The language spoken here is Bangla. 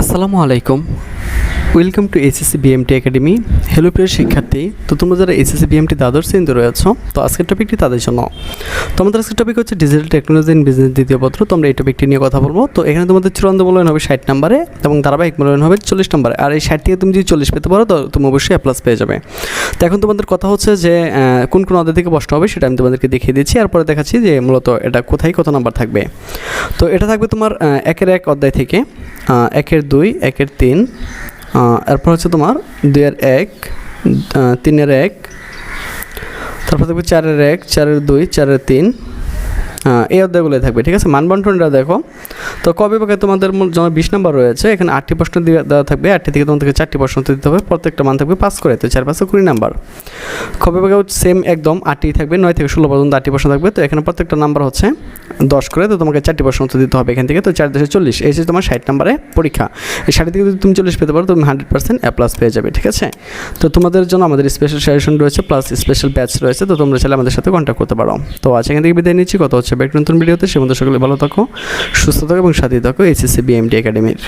আসসালামু আলাইকুম। Welcome to SSC BMT academy hello প্রিয় শিক্ষার্থী। তো তোমরা যারা এসএসসি বিএমটি দ্বাদশ শ্রেণীতে রয়েছো, তো আজকের টপিকটি তাদের জন্য। তো আমাদের আজকের টপিক হচ্ছে ডিজিটাল টেকনোলজি ইন বিজনেস দ্বিতীয় পত্র। তো আমরা এই টপিকটি নিয়ে কথা বলব। তো এখানে তোমাদের চূড়ান্ত মূল্যায়ন হবে ষাট নাম্বারে এবং ধারাবাহিক মূল্যায়ন হবে চল্লিশ নাম্বারে। আর এই ষাট থেকে তুমি যদি চল্লিশ পেতে পারো, তো তুমি অবশ্যই অ্যাপ্লাস পেয়ে যাবে। তো এখন তোমাদের কথা হচ্ছে যে কোন কোন অধ্যায় থেকে প্রশ্ন হবে সেটা আমি তোমাদেরকে দেখিয়ে দিচ্ছি। আর পরে দেখাচ্ছি যে মূলত এটা কোথায় কত নাম্বার থাকবে। তো এটা থাকবে তোমার একের এক অধ্যায় থেকে। একের দুই, একের তিন এরপর হচ্ছে তোমার দুইয়ের এক তিনের এক, তারপর দেখবে চারের এক, চারের দুই, চারের তিন এই অধ্যায়গুলোই থাকবে, ঠিক আছে? মানবন্টনটা দেখো। তো কবে বিভাগে তোমাদের বিশ নম্বর রয়েছে, এখানে আটটি প্রশ্ন দেওয়া থাকবে, আটটি থেকে তোমাদেরকে চারটি প্রশ্ন দিতে হবে, প্রত্যেকটা মান থাকবে পাস করে, তো চার পাঁচশো কুড়ি নাম্বার। কবে বিভাগেও সেম একদম, আটটি থাকবে, নয় থেকে ষোলো পর্যন্ত আটটি প্রশ্ন থাকবে, তো এখানে প্রত্যেকটা নাম্বার হচ্ছে দশ করে, তো তোমাকে চারটি প্রশ্ন উত্তর দিতে হবে এখান থেকে, তো চার দেশে চল্লিশ, এই তোমার ষাট নাম্বারে পরীক্ষা, এই ষাট থেকে যদি তুমি চল্লিশ পেতে পারো তুমি হান্ড্রেড পার্সেন্ট এ প্লাস পেয়ে যাবে, ঠিক আছে? তো তোমাদের জন্য আমাদের স্পেশাল সাজেশন রয়েছে প্লাস স্পেশাল ব্যাচ রয়েছে, তো তোমরা চাইলে আমাদের সাথে কন্ট্যাক্ট করতে পারো। তো আজ এখান থেকে বিদায় নিচ্ছি কত হচ্ছে ব্যাক নতুন ভিডিওতে, সে মধ্যে সকলে ভালো থাকো, সুস্থ থাকো এবং সাথে থাকো এইচএসসি বিএমডি একাডেমির